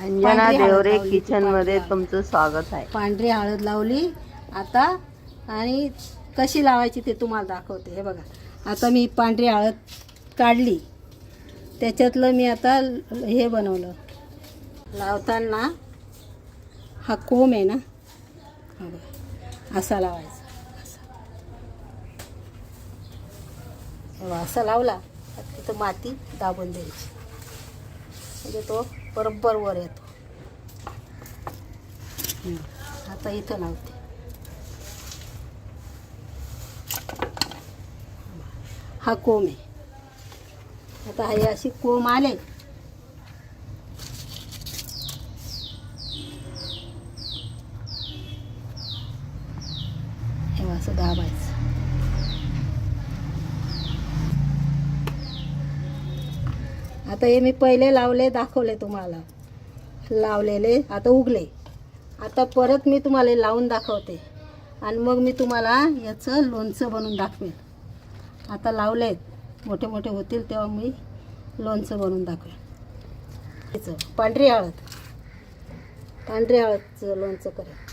अंजना पांढरी हळद देवरे लावली किचनमध्ये पांढरी हळद. तुमचं स्वागत आहे. पांढरी हळद लावली आता आणि कशी लावायची ते तुम्हाला दाखवते हे बघा. आता मी पांढरी हळद काढली. त्याच्यातलं मी आता ल- हे बनवलं. लावताना हा कोंब आहे ना हा बघा असा लावायचा असा. हे बघा, असा लावला तिथं माती दाबून द्यायची. म्हणजे तो बरोबर वर येतो. आता इथं लावते. हा कोंब आहे. आता हे अशी कोंब आले. हे असं दाबायचं. आता हे मी पहिले लावले दाखवले तुम्हाला. लावलेले आता उगले. आता परत मी तुम्हाला लावून दाखवते. आणि मग मी तुम्हाला याचं लोणचं बनवून दाखवेल आता लावलेत मोठे मोठे होतील तेव्हा मी लोणचं बनवून दाखवेल त्याचं पांढरी हळद. पांढरी हळदचं लोणचं करेल